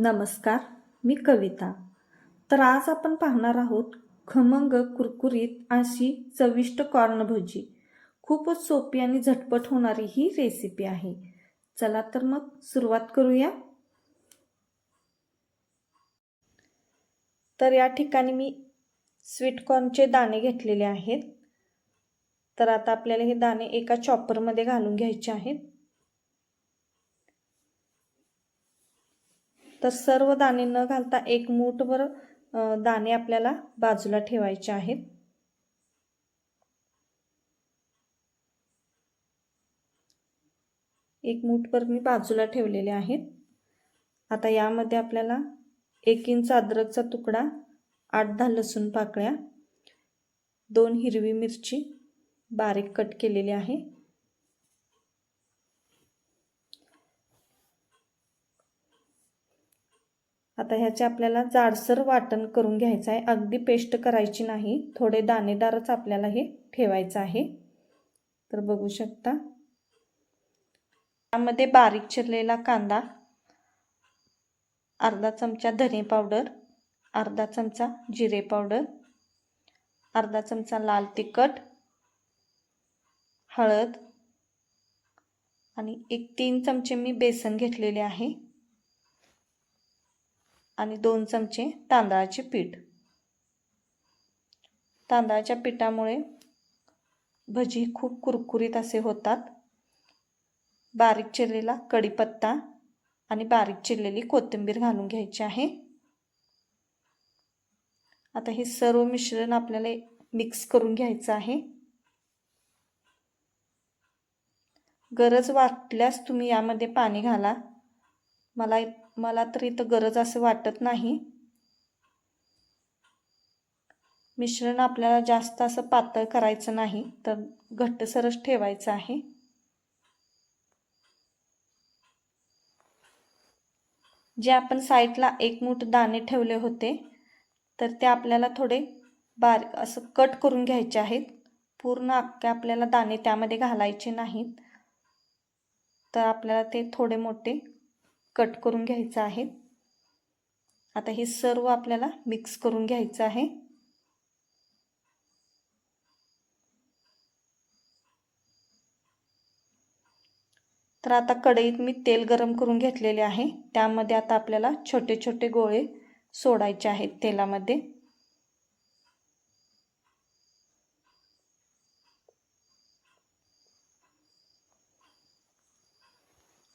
नमस्कार मी कविता. तर आज आपण पाहणार आहोत खमंग कुरकुरीत अशी चविष्ट कॉर्न भजी. खूपच सोपी आणि झटपट होणारी ही रेसिपी आहे. चला तर मग सुरुवात करूया. तर या ठिकाणी मी स्वीट कॉर्नचे दाणे घेतलेले आहेत. तर आता आपल्याला हे दाणे एका चॉपरमध्ये घालून घ्यायचे आहेत. तर सर्व दाणे न घालता एक मूठभर दाणे आपल्याला बाजूला ठेवायचे आहेत एक मूठभर मी बाजूला ठेवलेले आहेत. आता यामध्ये आपल्याला एक इंच अद्रकचा तुकडा आठ दहा लसूण पाकळ्या दोन हिरवी मिरची बारीक कट केलेली आहे. आता ह्याचे आपल्याला जाडसर वाटण करून घ्यायचं आहे. अगदी पेस्ट करायची नाही. थोडे दाणेदारच आपल्याला हे ठेवायचं आहे. तर बघू शकता. त्यामध्ये बारीक चिरलेला कांदा अर्धा चमचा धने पावडर अर्धा चमचा जिरे पावडर अर्धा चमचा लाल तिखट हळद आणि एक तीन चमचे मी बेसन घेतलेले आहे. आणि दोन चमचे तांदळाचे पीठ. तांदळाच्या पिठामुळे भजी खूप कुरकुरीत असे होतात. बारीक चिरलेला कढीपत्ता आणि बारीक चिरलेली कोथिंबीर घालून घ्यायची आहे. आता हे सर्व मिश्रण आपल्याला मिक्स करून घ्यायचं आहे. गरज वाटल्यास तुम्ही यामध्ये पाणी घाला. मला मला तर इथं गरज असं वाटत नाही. मिश्रण आपल्याला जास्त असं पातळ करायचं नाही तर घट्टसरच ठेवायचं आहे. जे आपण साईडला एक मूठ दाणे ठेवले होते तर ते आपल्याला थोडे बारीक असं कट करून घ्यायचे आहेत. पूर्ण अख्खे आपल्याला दाणे त्यामध्ये घालायचे नाहीत. तर आपल्याला ते थोडे मोठे कट करून घ्यायचं आहे. आता हे सर्व आपल्याला मिक्स करून घ्यायचं आहे. तर आता कढईत मी तेल गरम करून घेतलेले आहे. त्यामध्ये आता आपल्याला छोटे छोटे गोळे सोडायचे आहेत तेलामध्ये.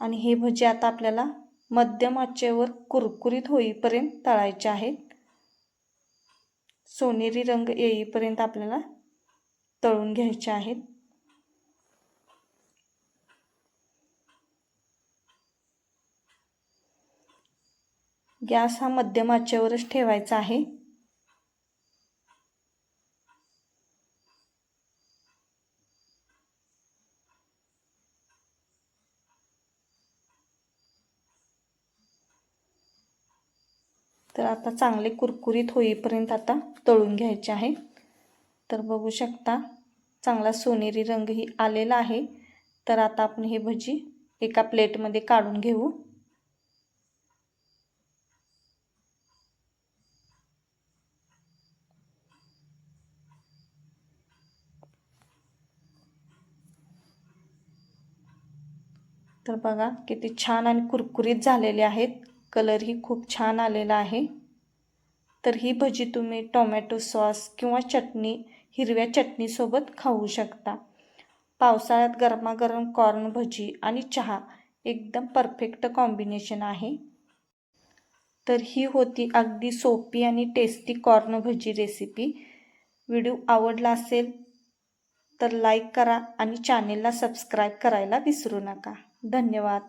आणि हे भजी आता आपल्याला मध्यम आचेवर कुरकुरीत होईपर्यंत तळायचे आहेत. सोनेरी रंग येईपर्यंत आपल्याला तळून घ्यायचे आहेत. गॅस हा मध्यम आचेवरच ठेवायचा आहे. तर आता चांगले कुरकुरीत होईपर्यंत आता तळून घ्यायचे आहे. तर बघू शकता चांगला सोनेरी रंगही आलेला आहे. तर आता आपण हे भजी एका प्लेटमध्ये काढून घेऊ. तर बघा किती छान आणि कुरकुरीत झालेले आहेत. कलरही खूप छान आलेला आहे. तर ही भजी तुम्ही टोमॅटो सॉस किंवा चटणी हिरव्या चटणीसोबत खाऊ शकता. पावसाळ्यात गरमागरम कॉर्न भजी आणि चहा एकदम परफेक्ट कॉम्बिनेशन आहे. तर ही होती अगदी सोपी आणि tasty corn bhaji recipe. Video आवडला असेल तर लाईक करा आणि चॅनेलला सबस्क्राईब करायला विसरू नका. धन्यवाद.